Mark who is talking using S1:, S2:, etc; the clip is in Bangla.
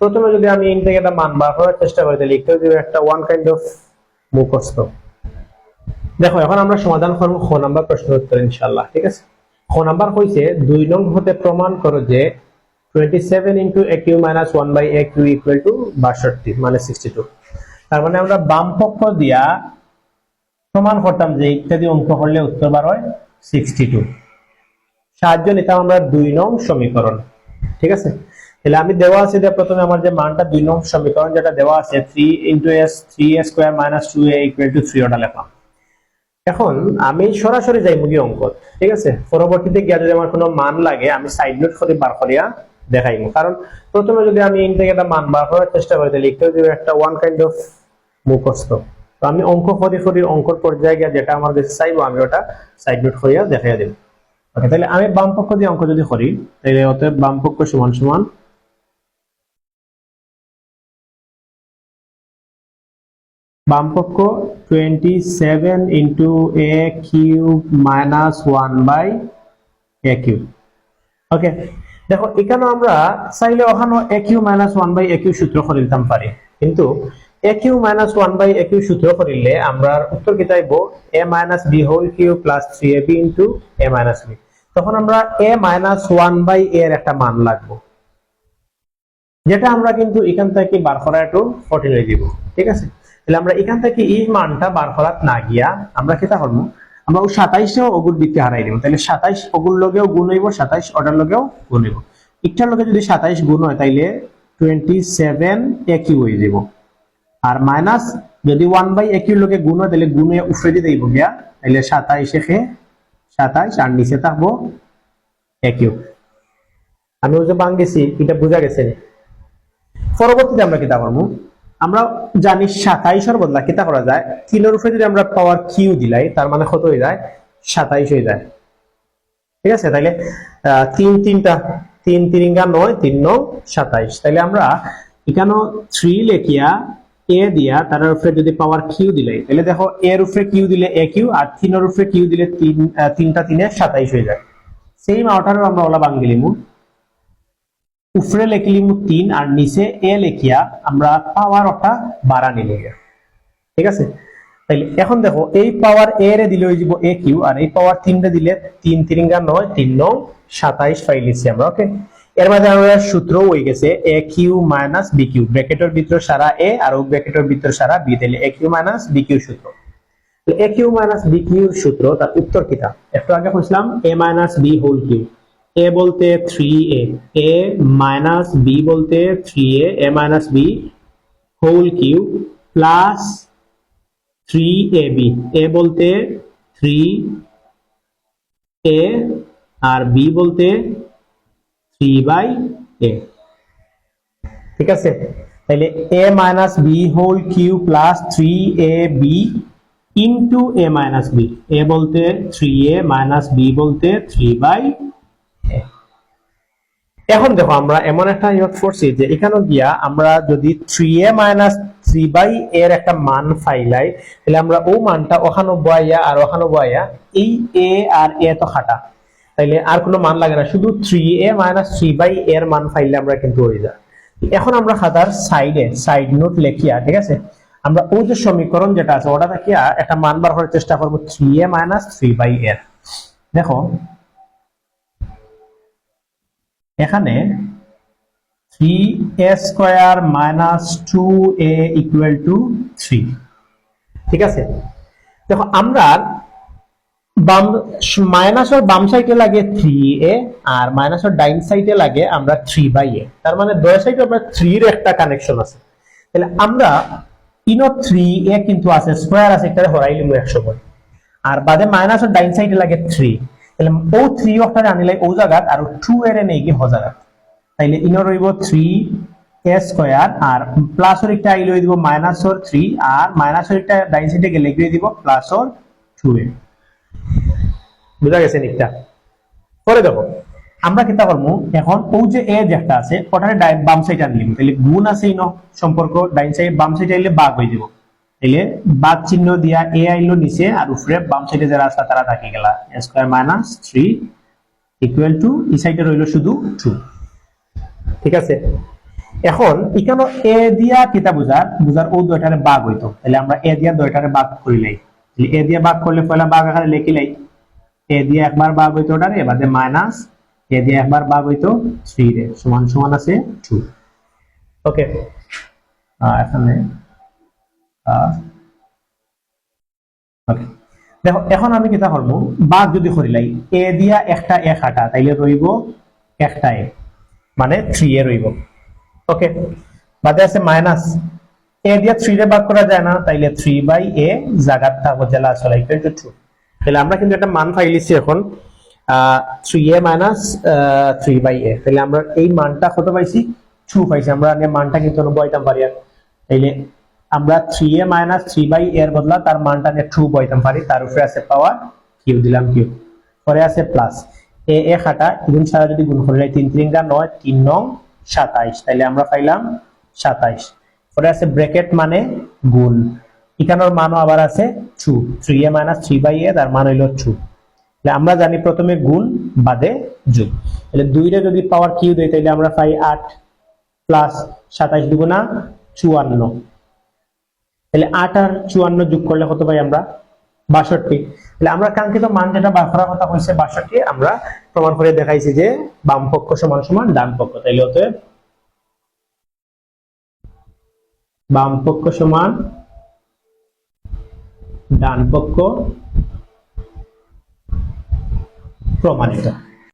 S1: প্রথমে যদি আমি ইন থেকে একটা মান বার করার চেষ্টা করি, তাহলে একটু যদি একটা ওয়ান কাইন্ড অফ মুখস্থ। দেখো, এখন আমরা সমাধান করব খ নাম্বার প্রশ্নের উত্তর ইনশাল্লাহ ঠিক আছে? খ নাম্বার হইছে, দুই নং হতে প্রমাণ করো যে twenty seven into a q minus one by a q equal to বাষট্টি মানে সিক্সটি টু তার মানে আমরা বাম পক্ষ দিয়া প্রমাণ করতাম যে ইত্যাদি অঙ্ক করলে উত্তর বার হয় সিক্সটি টু সাহায্য নিতাম আমরা দুই নং সমীকরণ, ঠিক আছে? তাহলে আমি দেওয়া আছে যে প্রথমে আমার যে মানটা দুই নং সমীকরণ যেটা দেওয়া আছে three into s three a square minus two a equal to three ওটা লেখলাম এখন আমি সরাসরি যাই মুগি অঙ্ক ঠিক আছে? পরবর্তীতে গিয়া যদি আমার কোনো মান লাগে, আমি সাইড নোট করে বার করিয়া দেখাইমু। কারণ প্রথমে যদি আমি ইন থেকে একটা মান বার করার চেষ্টা করি, তাহলে একটু যদি একটা ওয়ান কাইন্ড অফ মুখস্থ। তো আমি অঙ্ক করি করি অঙ্কর পর্যায়ে গিয়া যেটা আমার কাছে চাইব, আমি ওটা সাইড নোট করিয়া দেখাইয়া দিব। তাহলে আমি বাম পক্ষ দিয়ে অঙ্ক যদি করি, তাহলে অতএব বাম পক্ষ সমান সমান বাম পক্ষ twenty seven into a cube minus one by a cube okay দেখো এখানে আমরা চাইলে ওখানে a q minus one by a q সূত্র করে দিতাম পারি। কিন্তু a q minus one by a q সূত্র করিলে আমরা উত্তর কি চাইব a minus b whole q plus three a b into a minus b তখন আমরা এ মাইনাস ওয়ান বাই এর একটা মান লাগবো। যেটা আমরা কিন্তু এখান থেকে বার করা একটু হয়ে দিব ঠিক আছে? তাহলে আমরা এখান থেকে এই মানটা বার করাত না গিয়া আমরা কেটা করব? আমরা সাতাইশেও অগুর বৃত্তি হারাই দিব। তাহলে সাতাইশ অগুর লগেও গুণ হইব, সাতাইশ অর্ডার লগেও গুণ হইব। একটার লগে যদি সাতাইশ গুণ হয়, তাইলে টোয়েন্টি সেভেন একই হয়ে যাব। আর মাইনাস যদি ওয়ান বাই একিউর লগে গুণ হয় তাহলে গুণে উফরে দিয়ে দিব গিয়া তাহলে সাতাইশে খে সাতাইশ আর নিচে থাকব একিউ আমি ওই যে বাঙ্গেছি এটা বোঝা গেছে। পরবর্তীতে আমরা কিতা করব? আমরা জানি সাতাইশের বদলা কিতা করা যায়? তিনের উপরে যদি আমরা পাওয়ার কিউ দিলাই, তার মানে কত হয়ে যায়? সাতাইশ হয়ে যায়। ঠিক আছে? তাইলে তিন তিনটা, তিন তিরিঙ্গা নয়, তিন নং সাতাইশ। তাইলে আমরা এখানে থ্রি লেখিয়া এ দিয়া তার উপরে যদি পাওয়ার কিউ দিলাই তাহলে দেখো এর উপরে কিউ দিলে এ কিউ আর তিনের উপরে কিউ দিলে তিন তিনটা তিনে সাতাইশ হয়ে যায়। সেম আউটারও আমরা ওলা বাঙ্গিলিমু উপরে লেখলিম তিন আর নিচে এ লেখিয়া আমরা পাওয়ার ওটা বাড়া নিলে। ঠিক আছে? তাইলে এখন দেখো, এই পাওয়ার এ রে দিলে হয়ে যাব এ কিউ আর এই পাওয়ার তিন রে দিলে তিন তিরিঙ্গা নয়, তিন নং সাতাইশ পাইলিছি আমরা ওকে এর মাঝে আমরা সূত্র হয়ে গেছে a q minus b q ব্র্যাকেটের ভিতর সারা এ আর ও ব্র্যাকেটের ভিতর সারা বি তাহলে a q minus b q সূত্র। A q minus b q সূত্র, তার উত্তর কিটা? একটু আগে বলছিলাম a minus b whole q a বলতে three a a minus b বলতে three a a minus b whole q plus three a b a বলতে থ্রি এ আর বি বলতে থ্রি বাই এ ঠিক আছে? তাহলে a minus b whole q plus three a b into a minus b a বলতে থ্রি এ মাইনাস বি বলতে থ্রি বাই এখন দেখো, আমরা এমন একটা ইয়ত করছি যে এখানে গিয়া আমরা যদি three a minus three by এর একটা মান ফাইলাই, তাহলে আমরা ও মানটা ওখানে বয়াইয়া আর ওখানে বয়াইয়া এই এ আর এ তো খাটা। তাইলে আর কোনো মান লাগে না, শুধু three a minus three by এর মান ফাইলে আমরা কিন্তু হয়ে যায় এখন আমরা খাতার সাইডে সাইড নোট লেখিয়া, ঠিক আছে? আমরা ওই যে সমীকরণ যেটা আছে, ওটা দেখিয়া একটা মান বার করার চেষ্টা করব three a minus three by এর। দেখো এখানে three a square minus two a equal to three ঠিক আছে? দেখো, আমরা বাম মাইনাসের বাম সাইডে লাগে থ্রি এ আর মাইনাসের ডাইন সাইডে লাগে আমরা থ্রি বাই এ তার মানে দয় সাইডে আমরা থ্রির একটা কানেকশন আছে। তাহলে আমরা ইনো থ্রি এ কিন্তু আছে স্কোয়ার আছে, একটা হরাই লিমু একশো করে আর বাদে মাইনাসের ডাইন সাইডে লাগে থ্রি তাহলে ও থ্রি অফটারে আনিলে ও জায়গাত আর টু এর নেই কি হ জায়গাত তাইলে ইনো রইব থ্রি এ স্কোয়ার আর প্লাসের একটা আইলে দিব মাইনাসর থ্রি আর মাইনাসের একটা ডাইন সাইডে গেলে গিয়ে দিব প্লাসর টু এ। বুঝা গেছে নিকটা? পরে দেখো। আমরা কিতা করব এখন ও যে এ যেটা আছে ওটারে বাম সাইড আনলিম তাহলে গুণ আছে ইনো সম্পর্ক ডাইন সাইড বাম সাইড আইলে বাঘ হয়ে যাব। তাইলে বাঘ চিহ্ন দিয়া এ আইলো নিচে আর উপরে বাম সাইডে যারা আছে তারা থাকি গেলা। Square minus three equal to এই সাইডে রইল শুধু টু ঠিক আছে? এখন এখানে এ দিয়া কিতা বুঝার বুঝার ও দুইটারে বাঘ হইতো। তাহলে আমরা এ দিয়া দুইটারে বাঘ করিলাই তাহলে এ দিয়া বাঘ করলে পয়লা বাঘ আকারে লিখিলাই এ দিয়ে একবার বাঘ হইতো ওটারে, এবারে মাইনাস এ দিয়ে একবার বাঘ হইতো থ্রি রে। সমান সমান আছে টু ওকে এখানে দেখো, এখন আমি যদি এ দিয়া একটা তাইলে রইব একটা এ মানে থ্রি এ রইব ওকে বাদে আছে মাইনাস এ দিয়ে থ্রি রে করা যায় না, তাইলে থ্রি বাই এ জাগাত থাকব জেলা আসলে ইকুয়াল টু টু তাহলে আমরা কিন্তু একটা মান পাইলিছি এখন। Three a minus three by a. তাহলে আমরা এই মানটা কত পাইছি? টু পাইছি। আমরা মানটা কিন্তু পারি আর তাইলে আমরা three a minus three by এর বদলা তার মানটা নিয়ে টু বইতাম পারি, তার উপরে আছে পাওয়ার কিউ দিলাম কিউ পরে আছে প্লাস এ এ খাটা, গুণ ছাড়া যদি গুণ করে তিন তিনটা নয়, তিন নং সাতাইশ। তাইলে আমরা পাইলাম সাতাইশ। পরে আছে ব্র্যাকেট মানে গুণ। এখানোর মানও আবার আছে to three a minus three by a তার মান হইল টু তাহলে আমরা জানি প্রথমে গুণ, বাদে যোগ। তাহলে দুইটা যদি পাওয়ার কিউ দেয় তাহলে আমরা পাই আট প্লাস সাতাইশ দুগুণা চুয়ান্ন। তাহলে আট আর চুয়ান্ন যোগ করলে কত পাই আমরা? বাষট্টি। তাহলে আমরা কাঙ্ক্ষিত মান যেটা বার করার কথা হয়েছে বাষট্টি, আমরা প্রমাণ করে দেখাইছি যে বাম পক্ষ সমান সমান ডান পক্ষ। তাইলে অতএব বাম পক্ষ সমান ডান পক্ষ প্রমাণিত।